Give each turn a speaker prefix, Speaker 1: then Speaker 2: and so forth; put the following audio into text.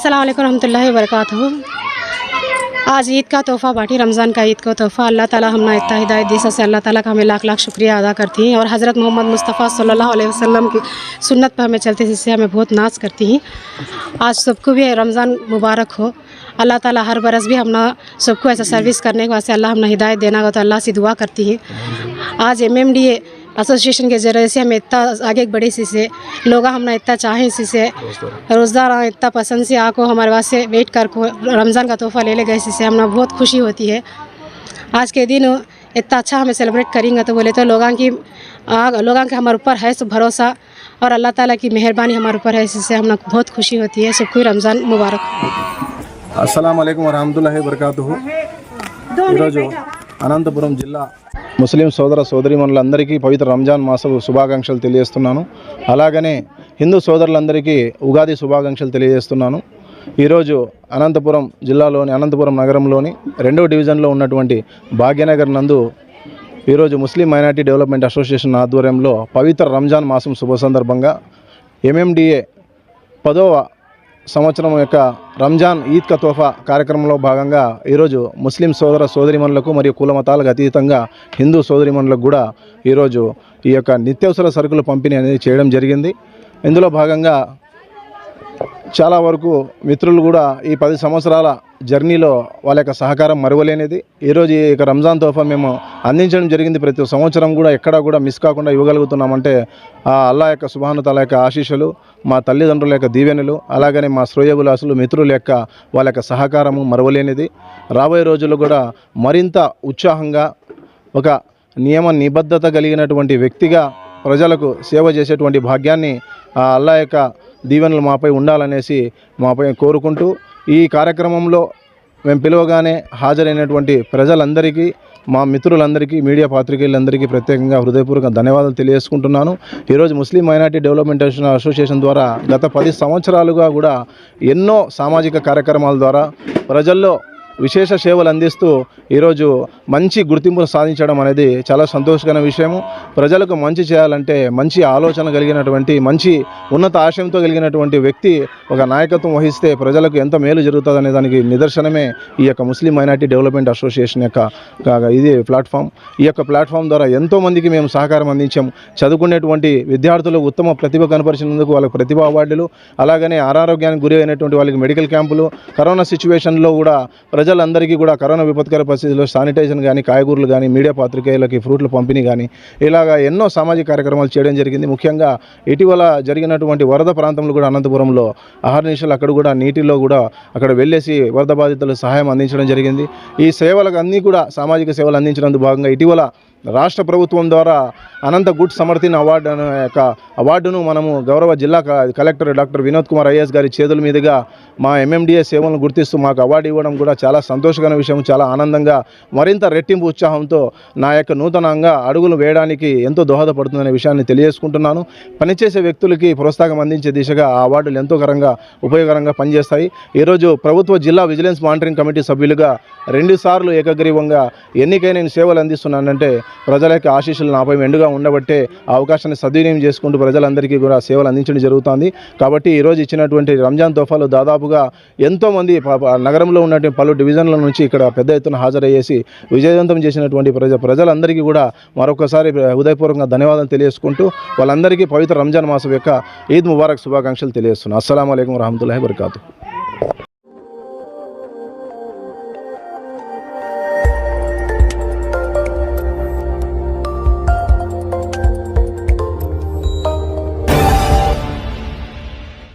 Speaker 1: अस्सलाम वालेकुम रहमतुल्लाहि व बरकातहू आज ईद का तोहफ़ा बाटी, रमज़ान का ईद का तोहफ़ा। अल्लाह ताला हमने इतना हिदायत दी, सबसे अल्लाह ताला का हमें लाख लाख शुक्रिया अदा करती हैं। और हज़रत मोहम्मद मुस्तफ़ा सल्लल्लाहु अलैहि वसल्लम की सुन्नत पर हमें चलते जिससे हमें बहुत नाज करती हैं। आज सबको भी रमज़ान मुबारक हो। अल्लाह ताला हर बरस भी हमने सबको ऐसा सर्विस करने के वास्ते अल्लाह हमने हिदायत देना हो तो अल्लाह से दुआ करती हैं। आज एम एम डी एसोसिएशन के ज़रिए से हमें इतना आगे बढ़े इसी से लोग हमने इतना चाहें इसी से रोज़गार आए इतना पसंद से आको हमारे वास्ते वेट कर को रमज़ान का तोहफ़ा ले ले गए इसी से हमें बहुत खुशी होती है आज के दिन इतना अच्छा हमें सेलिब्रेट करेंगे तो बोले तो लोगों की लोगों के हमारे ऊपर है सब भरोसा और अल्लाह ताला की मेहरबानी हमारे ऊपर है इससे हमें बहुत खुशी होती है सबको रमज़ान मुबारक
Speaker 2: అస్సలం అయికం వరహమతుల్లాహి వరకాతు ఈరోజు అనంతపురం జిల్లా ముస్లిం సోదర సోదరీమణులందరికీ పవిత్ర రంజాన్ మాసపు శుభాకాంక్షలు తెలియజేస్తున్నాను. అలాగనే హిందూ సోదరులందరికీ ఉగాది శుభాకాంక్షలు తెలియజేస్తున్నాను. ఈరోజు అనంతపురం జిల్లాలోని అనంతపురం నగరంలోని రెండవ డివిజన్లో ఉన్నటువంటి భాగ్యనగర్ నందు ఈరోజు ముస్లిం మైనార్టీ డెవలప్మెంట్ అసోసియేషన్ ఆధ్వర్యంలో పవిత్ర రంజాన్ మాసం శుభ సందర్భంగా ఎంఎండిఏ పదవ సంవత్సరం యొక్క రంజాన్ ఈద్ కా తోఫా కార్యక్రమంలో భాగంగా ఈరోజు ముస్లిం సోదర సోదరిమణులకు మరియు కుల మతాలకు అతీతంగా హిందూ సోదరిమణులకు కూడా ఈరోజు ఈ యొక్క నిత్యావసర సరుకుల పంపిణీ అనేది చేయడం జరిగింది. ఇందులో భాగంగా చాలా వరకు మిత్రులు కూడా ఈ పది సంవత్సరాల జర్నీలో వాళ్ళ యొక్క సహకారం మరువలేనిది. ఈరోజు ఈ యొక్క రంజాన్ తోఫా మేము అందించడం జరిగింది. ప్రతి సంవత్సరం కూడా ఎక్కడా కూడా మిస్ కాకుండా ఇవ్వగలుగుతున్నామంటే ఆ అల్లా యొక్క సుభానుతల యొక్క ఆశీస్సులు మా తల్లిదండ్రుల యొక్క దీవెనలు అలాగనే మా శ్రేయబులాసులు మిత్రుల యొక్క వాళ్ళ యొక్క సహకారము మరువలేనిది. రాబోయే రోజుల్లో కూడా మరింత ఉత్సాహంగా ఒక నియమ నిబద్ధత కలిగినటువంటి వ్యక్తిగా ప్రజలకు సేవ చేసేటువంటి భాగ్యాన్ని ఆ అల్లా యొక్క దీవెనలు మాపై ఉండాలనేసి మాపై కోరుకుంటూ ఈ కార్యక్రమంలో మేము పిలవగానే హాజరైనటువంటి ప్రజలందరికీ మా మిత్రులందరికీ మీడియా పాత్రికేయులందరికీ ప్రత్యేకంగా హృదయపూర్వక ధన్యవాదాలు తెలియజేసుకుంటున్నాను. ఈరోజు ముస్లిం మైనార్టీ డెవలప్మెంట్ అసోసియేషన్ ద్వారా గత పది సంవత్సరాలుగా కూడా ఎన్నో సామాజిక కార్యక్రమాల ద్వారా ప్రజల్లో విశేష సేవలు అందిస్తూ ఈరోజు మంచి గుర్తింపును సాధించడం అనేది చాలా సంతోషకరమైన విషయము. ప్రజలకు మంచి చేయాలంటే మంచి ఆలోచన కలిగినటువంటి మంచి ఉన్నత ఆశయంతో కలిగినటువంటి వ్యక్తి ఒక నాయకత్వం వహిస్తే ప్రజలకు ఎంత మేలు జరుగుతుందనే దానికి నిదర్శనమే ఈ యొక్క ముస్లిం మైనార్టీ డెవలప్మెంట్ అసోసియేషన్ యొక్క ఇది ప్లాట్ఫామ్. ఈ యొక్క ప్లాట్ఫామ్ ద్వారా ఎంతోమందికి మేము సహకారం అందించాము చదువుకునేటువంటి విద్యార్థులు ఉత్తమ ప్రతిభ కనపరిచినందుకు వాళ్ళకి ప్రతిభ అవార్డులు. అలాగనే అనారోగ్యానికి గురి అయినటువంటి వాళ్ళకి మెడికల్ క్యాంపులు. కరోనా సిచ్యువేషన్లో కూడా ప్రజలందరికీ కూడా కరోనా విపత్కర పరిస్థితుల్లో శానిటైజేషన్ కానీ కాయగూరలు కానీ మీడియా పాత్రికేయులకి ఫ్రూట్ల పంపిణీ కానీ ఇలాగా ఎన్నో సామాజిక కార్యక్రమాలు చేయడం జరిగింది. ముఖ్యంగా ఇటీవల జరిగినటువంటి వరద ప్రాంతంలో కూడా అనంతపురంలో అహర్నిశలు అక్కడ కూడా నీటిలో కూడా అక్కడ వెళ్ళేసి వరద బాధితులకు సహాయం అందించడం జరిగింది. ఈ సేవలకు అన్నీ కూడా సామాజిక సేవలు అందించినందుకు భాగంగా ఇటీవల రాష్ట్ర ప్రభుత్వం ద్వారా అనంత గుడ్ సమర్థిన్ అవార్డు అనే యొక్క అవార్డును మనము గౌరవ జిల్లా collector doctor Vinod Kumar IAS గారి చేతుల మీదుగా మా ఎంఎండిఏ సేవలను గుర్తిస్తూ మాకు అవార్డు ఇవ్వడం కూడా చాలా సంతోషకరమైన విషయం చాలా ఆనందంగా మరింత రెట్టింపు ఉత్సాహంతో నా యొక్క నూతనంగా అడుగులు వేయడానికి ఎంతో దోహదపడుతుందనే విషయాన్ని తెలియజేసుకుంటున్నాను. పనిచేసే వ్యక్తులకి ప్రోత్సాహం అందించే దిశగా ఆ అవార్డులు ఎంతో కరంగా ఉపయోగకరంగా పనిచేస్తాయి. ఈరోజు ప్రభుత్వ జిల్లా విజిలెన్స్ మానిటరింగ్ కమిటీ సభ్యులుగా రెండుసార్లు ఏకగ్రీవంగా ఎన్నికై నేను సేవలు అందిస్తున్నానంటే ప్రజల యొక్క ఆశీస్సులు నాపై మెండుగా ఉండబట్టే అవకాశాన్ని సద్వినియోగం చేసుకుంటూ ప్రజలందరికీ కూడా సేవలు అందించడం జరుగుతుంది. కాబట్టి ఈరోజు ఇచ్చినటువంటి రంజాన్ తోఫాలు దాదాపుగా ఎంతోమంది నగరంలో ఉన్నటువంటి పలు డివిజన్ల నుంచి ఇక్కడ పెద్ద ఎత్తున హాజరయ్యేసి విజయవంతం చేసినటువంటి ప్రజ ప్రజలందరికీ కూడా మరొకసారి హృదయపూర్వకంగా ధన్యవాదాలు తెలియజేసుకుంటూ వాళ్ళందరికీ పవిత్ర రంజాన్ మాసం యొక్క ఈద్ ముబారక్ శుభాకాంక్షలు తెలియజేస్తున్నాను. అస్సలం అయికం వరహమతుల్లాహి వరకాతు